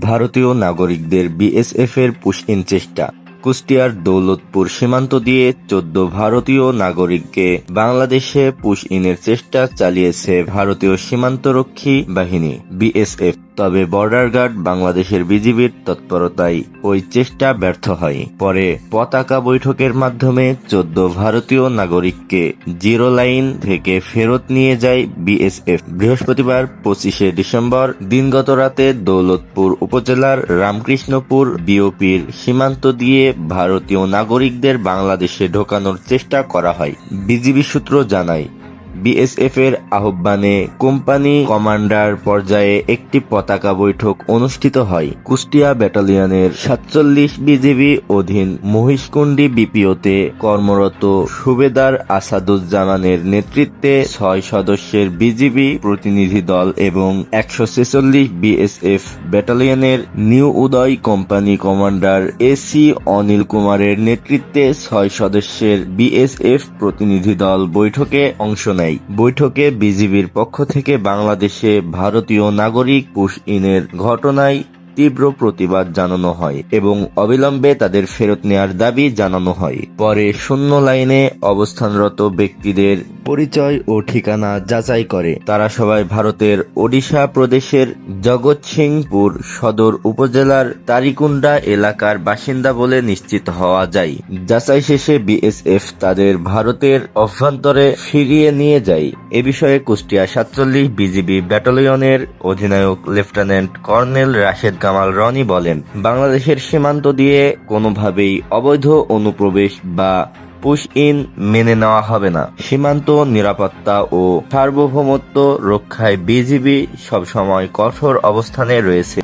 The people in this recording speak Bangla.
ভারতীয় নাগরিকদের বিএসএফ এর পুষ্টিন চেষ্টা। কুষ্টিয়ার দৌলতপুর সীমান্ত দিয়ে চোদ্দ ভারতীয় নাগরিককে বাংলাদেশে পুশ ইনের চেষ্টা চালিয়েছে ভারতীয় সীমান্তরক্ষী বাহিনী, বিএসএফ। তবে বর্ডার গার্ড বাংলাদেশের বিজিবির তৎপরতায় ওই চেষ্টা ব্যর্থ হয়। পরে পতাকা বৈঠকের মাধ্যমে চোদ্দ ভারতীয় নাগরিককে জিরো লাইন থেকে ফেরত নিয়ে যায় বিএসএফ। বৃহস্পতিবার পঁচিশে ডিসেম্বর দিনগত রাতে দৌলতপুর উপজেলার রামকৃষ্ণপুর বিওপির সীমান্ত দিয়ে ভারতীয় নাগরিকদের বাংলাদেশে ঢোকানোর চেষ্টা করা হয়। বিজিবি সূত্র জানায় বিএসএফ এর আহ্বানে কোম্পানি কমান্ডার পর্যায়ে একটি পতাকা বৈঠক অনুষ্ঠিত হয়। কুষ্টিয়া ব্যাটালিয়নের সাতচল্লিশ বিজিবি অধীন মহিষকুণ্ডী বিপিওতে কর্মরত সুবেদার আসাদুজ্জামানের নেতৃত্বে ছয় সদস্যের বিজিবি প্রতিনিধি দল এবং একশো ছেচল্লিশ BSF ব্যাটালিয়নের new Uday company commander AC Anil কুমারের নেতৃত্বে ছয় সদস্যের বিএসএফ প্রতিনিধি দল বৈঠকে অংশ নেয়। বৈঠকে বিজিবির পক্ষ থেকে বাংলাদেশে ভারতীয় নাগরিক পুশ ইনের ঘটনায় তীব্র প্রতিবাদ জানানো হয় এবং অবিলম্বে তাদের ফেরত নেয়ার দাবি জানানো হয়। পরে শূন্য লাইনে অবস্থানরত ব্যক্তিদের পরিচয় ও ঠিকানা যাচাই করে। তারা সবাই ভারতের ওডিশা প্রদেশের জগৎসিংপুর সদর উপজেলার তারিকুন্ডা এলাকার বাসিন্দা বলে নিশ্চিত হওয়া যায়। যাচাই শেষে বিএসএফ তাদের ভারতের অভ্যন্তরে ফিরিয়ে নিয়ে যায়। এ বিষয়ে কুষ্টিয়া সাতচল্লিশ বিজিবি ব্যাটালিয়নের অধিনায়ক লেফটেন্যান্ট কর্নেল রাশেদ কামাল রনি বলেন, বাংলাদেশের সীমান্ত দিয়ে কোনোভাবেই অবৈধ অনুপ্রবেশ বা পুশ ইন মেনে নেওয়া হবে না। সীমান্ত, নিরাপত্তা ও সার্বভৌমত্ব রক্ষায় বিজিবি সবসময় কঠোর অবস্থানে রয়েছে।